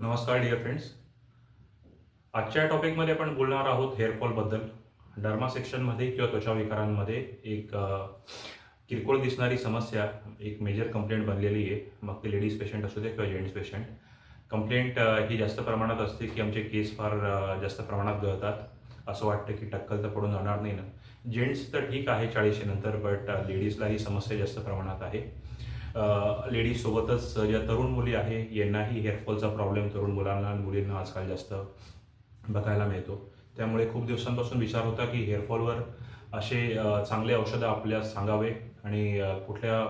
नमस्कार dear friends आजच्या टॉपिकमध्ये आपण बोलणार आहोत हेअरफॉलबद्दल डर्मा सेक्शनमध्ये किंवा त्वचा विकारांमध्ये एक किरकोळ दिसणारी समस्या एक मेजर कंप्लेंट बनलेली आहे. मग ते लेडीज पेशंट असू दे किंवा जेंट्स पेशंट कंप्लेंट ही जास्त प्रमाणात असते की आमचे केस फार जास्त प्रमाणात गळतात. असं वाटतं की टक्कल तर पडून जाणार नाही ना. जेंट्स तर ठीक आहे चाळीसशे नंतर बट लेडीजला ही समस्या जास्त प्रमाणात आहे. लेडीजसोबतच ज्या तरुण मुली आहे यांनाही हेअरफॉलचा प्रॉब्लेम तरुण मुलांना आणि मुलींना आजकाल जास्त बघायला मिळतो. त्यामुळे खूप दिवसांपासून विचार होता की हेअरफॉलवर असे चांगले औषधं आपल्या सांगावे आणि कुठल्या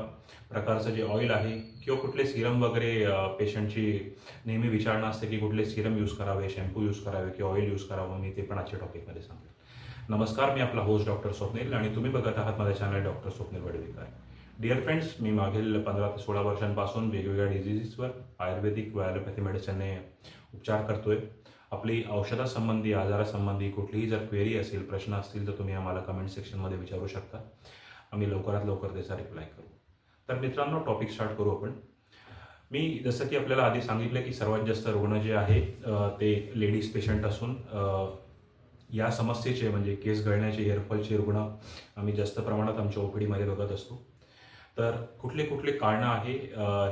प्रकारचं जे ऑइल आहे किंवा कुठले सिरम वगैरे पेशंटची नेहमी विचारणा असते की कुठले सिरम यूज करावे शॅम्पू यूज करावे किंवा ऑइल यूज करावं मी ते पण आजच्या टॉपिकमध्ये सांगेल. नमस्कार मी आपला होस्ट डॉक्टर स्वप्नील आणि तुम्ही बघत आहात माझ्या channel doctor Swapnil Wadvikar dear friends मी मागील पंधरा ते सोळा वर्षांपासून वेगवेगळ्या डिझिजेसवर आयुर्वेदिक व ॲलोपॅथी मेडिसिनने उपचार करतोय. आपली औषधासंबंधी आजारासंबंधी कुठलीही जर क्वेरी असेल प्रश्न असतील तर तुम्ही आम्हाला कमेंट सेक्शनमध्ये विचारू शकता. आम्ही लवकरात लवकर त्याचा रिप्लाय करू. तर मित्रांनो टॉपिक स्टार्ट करू आपण. मी जसं की आपल्याला आधी सांगितलं की सर्वात जास्त रुग्ण जे आहे ते लेडीज पेशंट असून या समस्येचे म्हणजे केस गळण्याचे हेअरफॉलचे रुग्ण आम्ही जास्त प्रमाणात आमच्या ओपीडीमध्ये बघत असतो. तर कुठले कुठले कारणं आहे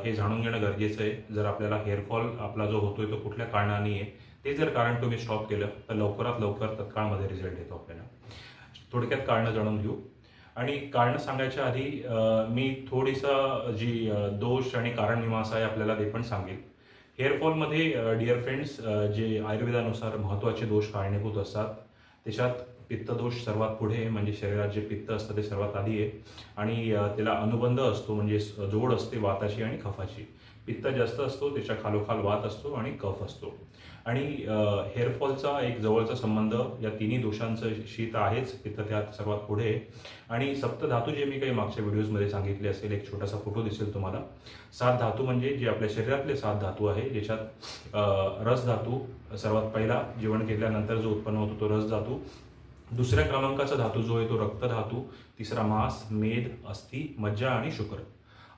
हे जाणून घेणं गरजेचं आहे. जर आपल्याला हेअरफॉल आपला जो होतोय तो कुठल्या कारणाने आहे ते जर कारण तुम्ही स्टॉप केलं तर लवकरात लवकर तत्काळमध्ये रिझल्ट येतो आपल्याला. थोडक्यात कारणं जाणून घेऊ. आणि कारणं सांगायच्या आधी मी थोडीसा जी दोष आणि कारण मीमांसा आहे आपल्याला ते पण सांगेल. हेअरफॉलमध्ये डिअर फ्रेंड्स जे आयुर्वेदानुसार महत्त्वाचे दोष कारणीभूत असतात. त्याच्यात पित्तदोष सर्वात पुढे म्हणजे शरीरात जे पित्त असतं ते सर्वात आधी आहे. आणि त्याला अनुबंध असतो म्हणजे जोड असते वाताची आणि कफाची पित्त जास्त असतो त्याच्या खालोखाल वात असतो आणि कफ असतो. आणि हेअरफॉलचा एक जवळचा संबंध या तिन्ही दोषांचं शीत आहेच पित्त त्यात सर्वात पुढे. आहे आणि सप्तधातू जे मी काही मागच्या व्हिडिओजमध्ये सांगितले असेल एक छोटासा फोटो दिसेल तुम्हाला. सात धातू म्हणजे जे आपल्या शरीरातले सात धातू आहे ज्याच्यात रस धातू सर्वात पहिला जेवण केल्यानंतर जो उत्पन्न होतो तो रस धातू. दुसऱ्या क्रमांकाचा धातू जो आहे तो रक्त धातू तिसरा मांस मेद अस्थि मज्जा आणि शुक्र.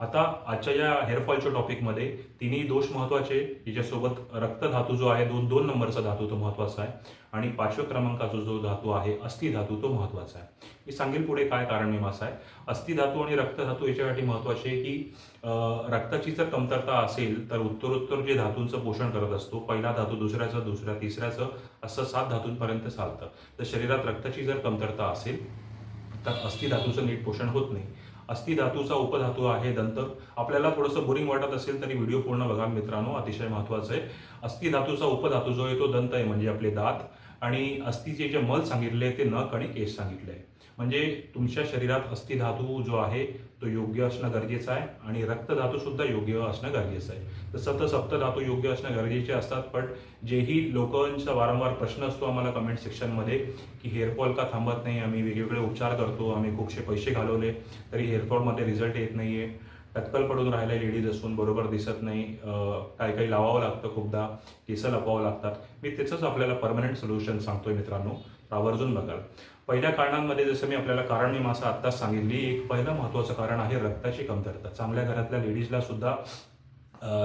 आता आजच्या या हेअरफॉलच्या टॉपिकमध्ये तिन्ही दोष महत्त्वाचे याच्यासोबत रक्त धातू जो आहे दोन दोन नंबरचा धातू तो महत्त्वाचा आहे. आणि पाचव्या क्रमांकाचा जो धातू आहे अस्थि धातू तो महत्त्वाचा आहे. मी सांगेल पुढे काय कारण मीमांसा आहे. अस्थि धातू आणि रक्त धातू याच्यासाठी महत्त्वाचे आहे की रक्ताची जर कमतरता असेल तर उत्तरोत्तर जे धातूंचं पोषण करत असतो पहिला धातू दुसऱ्याचं दुसऱ्या तिसऱ्याचं असं सात धातूंपर्यंत चालतं. तर शरीरात रक्ताची जर कमतरता असेल तर अस्थि धातूचं नीट पोषण होत नाही. अस्थिधातूचा उपधातू आहे दंत. आपल्याला थोडंसं बोरिंग वाटत असेल तरी व्हिडिओ पूर्ण बघा मित्रांनो अतिशय महत्वाचं आहे. अस्थिधातूचा उपधातू जो आहे तो दंत आहे म्हणजे आपले दात. आणि अस्थिचे जे मल सांगितले ते नख आणि केस सांगितले. आहे म्हणजे तुमच्या शरीरात अस्थिधातू जो आहे तो योग्य असणं गरजेचं आहे आणि रक्तधातू सुद्धा योग्य असणं गरजेचं आहे. तसं तर सप्त धातू योग्य असणं गरजेचे असतात पण जेही लोकांचा वारंवार प्रश्न असतो आम्हाला कमेंट सेक्शनमध्ये की हेअरफॉल का थांबत नाही आम्ही वेगवेगळे उपचार करतो आम्ही खूपसे पैसे घालवले तरी हेअरफॉलमध्ये रिझल्ट येत नाही आहे टक्कल पडून राहिल्या लेडीज असून बरोबर दिसत नाही. काही काही लावावं लागतं खूपदा केस लपवावं लागतात. मी त्याचंच आपल्याला परमनंट सोल्युशन सांगतोय मित्रांनो आवर्जून बघाल पहिल्या कारणांमध्ये जसं मी आपल्याला कारण मी मासा आत्ताच सांगितली एक पहिलं महत्त्वाचं कारण आहे रक्ताची कमतरता. चांगल्या घरातल्या लेडीजला सुद्धा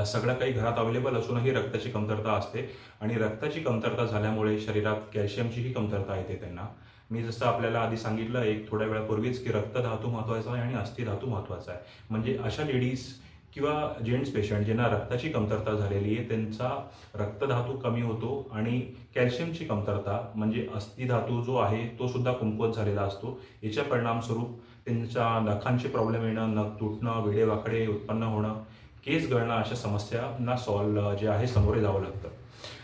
सगळं काही घरात अवेलेबल असूनही रक्ताची कमतरता असते. आणि रक्ताची कमतरता झाल्यामुळे शरीरात कॅल्शियमचीही कमतरता येते त्यांना. मी जसं आपल्याला आधी सांगितलं एक थोड्या वेळापूर्वीच की रक्त धातू महत्त्वाचा आहे आणि अस्थि धातू महत्त्वाचा आहे. म्हणजे अशा लेडीज किंवा जेंट्स पेशंट ज्यांना रक्ताची कमतरता झालेली आहे त्यांचा रक्तधातू कमी होतो आणि कॅल्शियमची कमतरता म्हणजे अस्थि धातू जो आहे तो सुद्धा कमकुवत झालेला असतो. याच्या परिणामस्वरूप त्यांच्या नखांचे प्रॉब्लेम येणं नख तुटणं वेडेवाकडे उत्पन्न होणं केस गळणं अशा समस्यांना सॉल्व जे आहे सामोरे जावं लागतं.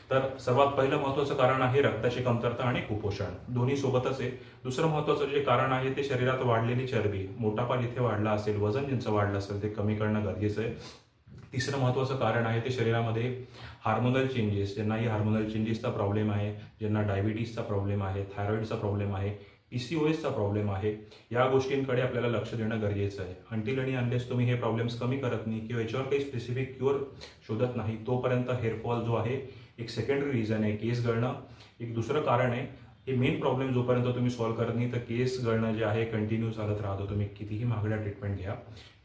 तर सर्वात पहिलं महत्त्वाचं कारण आहे रक्ताची कमतरता आणि कुपोषण. दोन्ही सोबतच आहे. दुसरं महत्त्वाचं जे कारण आहे ते शरीरात वाढलेली चरबी. मोठापा जिथे वाढला असेल वजन ज्यांचं वाढलं असेल ते कमी करणं गरजेचं आहे. तिसरं महत्त्वाचं कारण आहे ते शरीरामध्ये हार्मोनल चेंजेस ज्यांनाही हार्मोनल चेंजेसचा प्रॉब्लेम आहे ज्यांना डायबिटीसचा प्रॉब्लेम आहे थायरॉईडचा प्रॉब्लेम आहे पी सी ओ एसचा प्रॉब्लेम आहे या गोष्टींकडे आपल्याला लक्ष देणं गरजेचं आहे. अंटील आणि अनलेस तुम्ही हे प्रॉब्लेम्स कमी करत नाही किंवा याच्यावर काही स्पेसिफिक क्युअर शोधत नाही तोपर्यंत हेअरफॉल जो आहे एक सेकंडरी रिझन आहे केस गळणं एक दुसरं कारण आहे हे मेन प्रॉब्लेम जोपर्यंत तुम्ही सॉल्व्ह करत नाही तर केस गळणं जे आहे कंटिन्यू चालत राहतो. तुम्ही कितीही महागड्या ट्रीटमेंट घ्या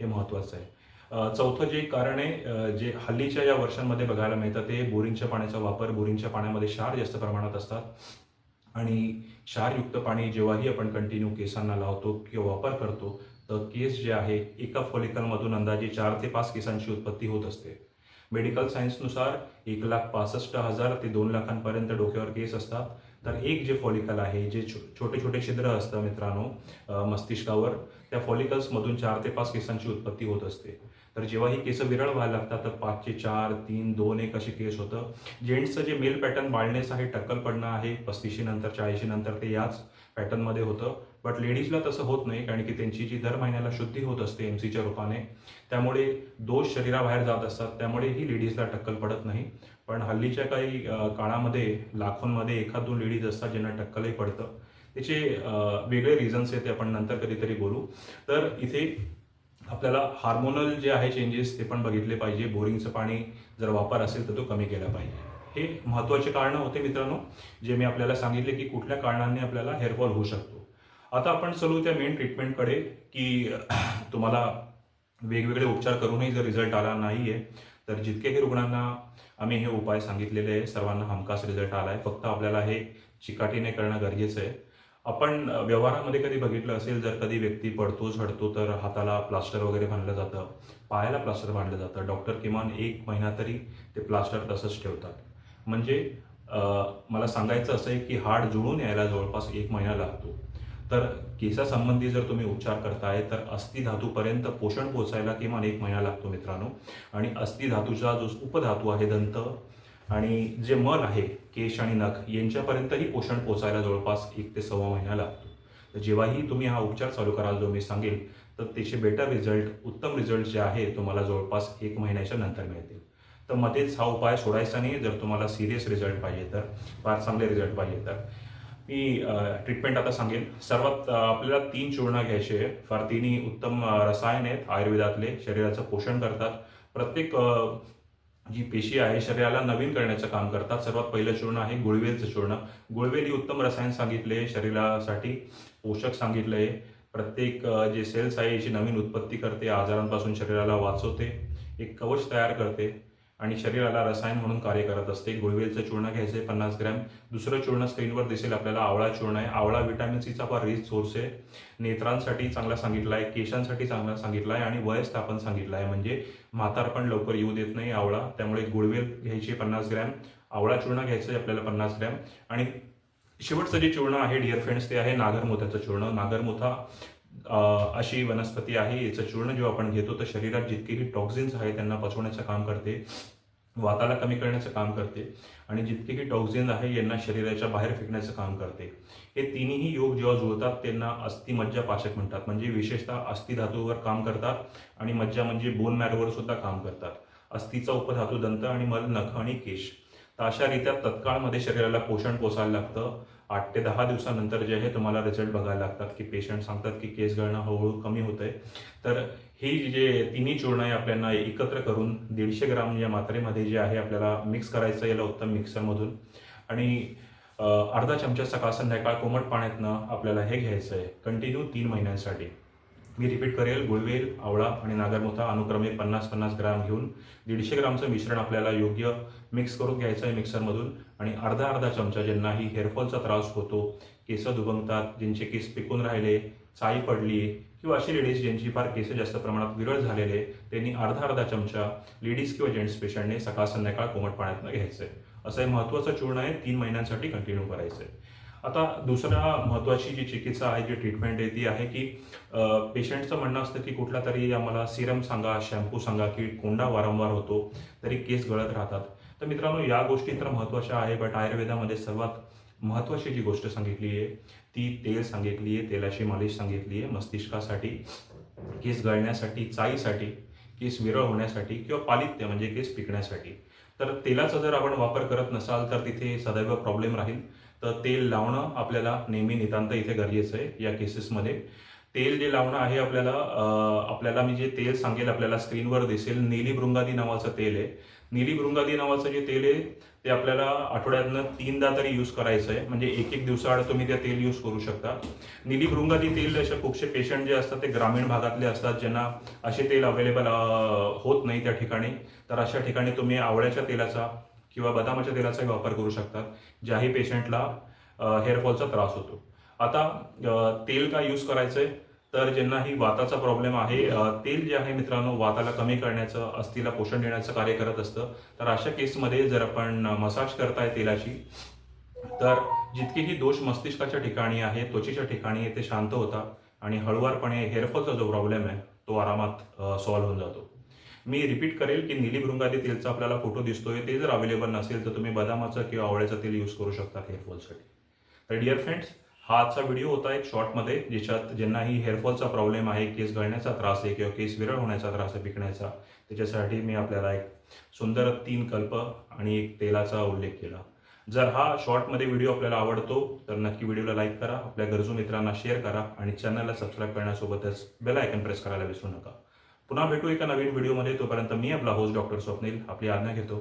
हे महत्त्वाचं आहे. चौथं जे कारण आहे जे हल्लीच्या या वर्षांमध्ये बघायला मिळतं ते बोरिंगच्या पाण्याचा वापर. बोरिंगच्या पाण्यामध्ये क्षार जास्त प्रमाणात असतात. आणि क्षारयुक्त पाणी जेव्हाही आपण कंटिन्यू केसांना लावतो किंवा वापर करतो तर केस जे आहे एका फॉलिकलमधून अंदाजे चार ते पाच केसांची उत्पत्ती होत असते. मेडिकल सायन्सनुसार एक लाख पासष्ट हजार ते दोन लाखांपर्यंत डोक्यावर केस असतात. तर एक जे फॉलिकल आहे जे छो छोटे छोटे छिद्र असतं मित्रांनो मस्तिष्कावर त्या फॉलिकल्समधून चार ते पाच केसांची उत्पत्ती होत असते. तर जेव्हा ही केस विरळ व्हायला लागतात तर पाचशे चार तीन दोन एक असे केस होतं. जेंट्सचं जे मेल पॅटर्न बाळणेस आहे टक्कल पडणं आहे पस्तीशी नंतर चाळीशी नंतर ते याच पॅटर्नमध्ये होतं. बट लेडीजला तसं होत नाही कारण की त्यांची जी दर महिन्याला शुद्धी होत असते एम सीच्या रूपाने त्यामुळे दोष शरीराबाहेर जात असतात त्यामुळे ही लेडीजला टक्कल पडत नाही. पण हल्लीच्या काही काळामध्ये लाखोंमध्ये एखाद दोन लेडीज असतात ज्यांना टक्कलही पडतं. त्याचे वेगळे रिझन्स आहेत ते आपण नंतर कधीतरी बोलू. तर इथे आपल्याला हार्मोनल जे आहे चेंजेस ते पण बघितले पाहिजे. बोरिंगचं पाणी जर वापर असेल तर तो कमी केला पाहिजे. हे महत्त्वाचे कारणं होते मित्रांनो जे मी आपल्याला सांगितले की कुठल्या कारणांनी आपल्याला हेअरफॉल होऊ शकतो. आता आपण चलू त्या मेन ट्रीटमेंटकडे की तुम्हाला वेगवेगळे उपचार करूनही जर रिझल्ट आला नाही आहे तर जितकेही रुग्णांना आम्ही हे उपाय सांगितलेले आहे सर्वांना हमखास रिझल्ट आला आहे फक्त आपल्याला हे चिकाटीने करणं गरजेचं आहे. आपण व्यवहारामध्ये कधी बघितलं असेल जर कधी व्यक्ती पडतो झडतो तर हाताला प्लास्टर वगैरे बांधलं जातं पायाला प्लास्टर बांधलं जातं. डॉक्टर किमान एक महिना तरी ते प्लास्टर तसंच ठेवतात. म्हणजे मला सांगायचं असं आहे की हाड जुळून यायला जवळपास एक महिना लागतो. तर केसासंबंधी जर तुम्ही उपचार करताय तर अस्थि धातूपर्यंत पोषण पोचायला किमान एक महिना लागतो मित्रांनो. आणि अस्थि धातूचा जो उपधातू आहे दंत आणि जे मल आहे केश आणि नख यांच्यापर्यंतही पोषण पोचायला जवळपास एक ते सव्वा महिना लागतो. तर जेव्हाही तुम्ही हा उपचार चालू कराल जो मी सांगेल तर त्याचे बेटर रिझल्ट उत्तम रिझल्ट जे आहे तुम्हाला जवळपास एक महिन्याच्या नंतर मिळतील. तर मध्येच हा उपाय सोडायचा नाही जर तुम्हाला सिरियस रिझल्ट पाहिजे तर फार चांगले रिझल्ट पाहिजे तर. मी ट्रीटमेंट आता सांगेन. सर्वात आपल्याला तीन चूर्ण घ्यायचे आहे फार तिन्ही उत्तम रसायन आहेत आयुर्वेदातले. शरीराचं पोषण करतात. प्रत्येक जी पेशी आहे शरीराला नवीन करण्याचं काम करतात. सर्वात पहिलं चूर्ण आहे गुळवेलचं चूर्ण. गुळवेल ही उत्तम रसायन सांगितले शरीरासाठी पोषक सांगितले. प्रत्येक जे सेल्स आहे याची नवीन उत्पत्ती करते आजारांपासून शरीराला वाचवते. एक कवच तयार करते. आणि शरीराला रसायन म्हणून कार्य करत असते. गुळवेलचं चूर्ण घ्यायचं आहे पन्नास ग्रॅम. दुसरं चूर्ण स्क्रीनवर दिसेल आपल्याला आवळा चूर्ण आहे. आवळा व्हिटॅमिन सीचा फार रिच सोर्स आहे. नेत्रांसाठी चांगला सांगितला आहे केशांसाठी चांगला सांगितला आहे आणि वयस्थापन सांगितलं आहे म्हणजे म्हातारपण लवकर येऊ देत नाही आवळा. त्यामुळे गुळवेल घ्यायची पन्नास ग्रॅम. आवळा चूर्ण घ्यायचं आहे आपल्याला पन्नास ग्रॅम. आणि शेवटचं जे चूर्ण आहे डिअर फ्रेंड्स ते आहे नागरमोथ्याचं चूर्ण. नागरमोथा अशी वनस्पती आहे याचं चूर्ण जेव्हा आपण घेतो तर शरीरात जितकेही टॉक्झिन्स आहे त्यांना पचवण्याचं काम करते वाताला कमी करण्याचं काम करते आणि जितकेही टॉक्झिन आहे यांना शरीराच्या बाहेर फेकण्याचं काम करते. हे तिन्ही योग जेव्हा जुळतात त्यांना अस्थि मज्जा पाचक म्हणतात. म्हणजे विशेषतः अस्थि धातूवर काम करतात आणि मज्जा म्हणजे बोन मॅरोवर सुद्धा काम करतात. अस्थिचा उपधातू दंत आणि मल नख आणि केश. तर अशा रीत्या तत्काळमध्ये शरीराला पोषण पोसायला लागतं. आठ ते दहा दिवसानंतर जे आहे तुम्हाला रिझल्ट बघायला लागतात की पेशंट सांगतात की केस गळणं हळूहळू कमी होतंय. तर ही जे तिन्ही चूर्ण आहे आपल्याला एकत्र करून दीडशे ग्राम या मात्रेमध्ये जे आहे आपल्याला मिक्स करायचं याला उत्तम मिक्सरमधून आणि अर्धा चमचा सकाळ संध्याकाळ कोमट पाण्यातनं आपल्याला हे घ्यायचं आहे. कंटिन्यू तीन महिन्यांसाठी. मी रिपीट करेल गुळवेल आवळा आणि नागरमोथा अनुक्रमे पन्नास पन्नास ग्राम घेऊन दीडशे ग्रामचं मिश्रण आपल्याला योग्य मिक्स करून घ्यायचं आहे मिक्सरमधून आणि अर्धा अर्धा चमचा ज्यांनाही हेअरफॉलचा त्रास होतो केस दुबंगतात ज्यांचे केस पिकून राहिले चाई पडली किंवा अशी लेडीज ज्यांची फार केस जास्त प्रमाणात विरळ झालेले त्यांनी अर्धा अर्धा चमचा लेडीज किंवा जेंट्स पेशंटने सकाळ संध्याकाळ कोमट पाण्यातनं घ्यायचं आहे असं हे महत्त्वाचं चूर्ण आहे तीन महिन्यांसाठी कंटिन्यू करायचं आहे आता दुसरा महत्त्वाची जी चिकित्सा आहे जी ट्रीटमेंट आहे ती आहे की पेशंटचं म्हणणं असतं की कुठला तरी आम्हाला सिरम सांगा शॅम्पू सांगा की कोंडा वारंवार होतो तरी केस गळत राहतात. तर मित्रांनो या गोष्टी तर महत्त्वाच्या आहे बट आयुर्वेदामध्ये सर्वात महत्त्वाची जी गोष्ट सांगितली आहे ती तेल सांगितली आहे तेलाची मालिश सांगितली आहे मस्तिष्कासाठी केस गळण्यासाठी चाईसाठी केस विरळ होण्यासाठी किंवा पालित्य म्हणजे केस पिकण्यासाठी. तर तेलाचा जर आपण वापर करत नसाल तर तिथे सदैव प्रॉब्लेम राहील. तर तेल लावणं आपल्याला नेहमी नितांत इथे गरजेचं आहे या केसेसमध्ये तेल जे लावणं आहे आपल्याला आपल्याला मी जे तेल सांगेल आपल्याला स्क्रीनवर दिसेल नीली भृंगादी नावाचं तेल आहे. नीली भृंगादी नावाचं जे तेल आहे ते आपल्याला आठवड्यातनं तीनदा तरी यूज करायचं आहे म्हणजे एक एक दिवसाआड तुम्ही ते तेल यूज करू शकता. नीली भृंगादी तेल असे खूपसे पेशंट जे असतात ते ग्रामीण भागातले असतात ज्यांना असे तेल अवेलेबल होत नाही त्या ठिकाणी. तर अशा ठिकाणी तुम्ही आवळ्याच्या तेलाचा किंवा बदामाच्या तेलाचाही वापर करू शकतात ज्याही पेशंटला हेअरफॉलचा त्रास होतो. आता तेल का यूज करायचंय? तर ज्यांना ही वाताचा प्रॉब्लेम आहे तेल जे आहे मित्रांनो वाताला कमी करण्याचं अस्थिला पोषण देण्याचं कार्य करत असतं. तर अशा केसमध्ये जर आपण मसाज करताय तेलाची तर जितकेही दोष मस्तिष्काच्या ठिकाणी आहे त्वचेच्या ठिकाणी ते शांत होतात आणि हळुवारपणे हेअरफॉलचा जो प्रॉब्लेम आहे तो आरामात सॉल्व्ह होऊन जातो. मी रिपीट करेल की निली भृंगादी तेलचा आपल्याला फोटो दिसतोय ते जर अवेलेबल नसेल तर तुम्ही बदामाचं किंवा आवळ्याचं तेल यूज करू शकता हेअरफॉलसाठी तर डिअर फ्रेंड्स हा आजचा व्हिडिओ होता एक शॉर्टमध्ये ज्याच्यात ज्यांनाही हेअरफॉलचा प्रॉब्लेम आहे केस गळण्याचा त्रास आहे किंवा केस विरळ होण्याचा त्रास आहे पिकण्याचा त्याच्यासाठी मी आपल्याला एक सुंदर तीन कल्प आणि एक तेलाचा उल्लेख केला. जर हा शॉर्टमध्ये व्हिडिओ आपल्याला आवडतो तर नक्की व्हिडिओला लाईक करा आपल्या गरजू मित्रांना शेअर करा आणि चॅनलला सबस्क्राईब करण्यासोबतच बेल आयकन प्रेस करायला विसरू नका. पुन्हा भेटू एका नवीन व्हिडिओमध्ये तोपर्यंत मी आपला होस्ट डॉक्टर स्वप्नील आपली आज्ञा घेतो.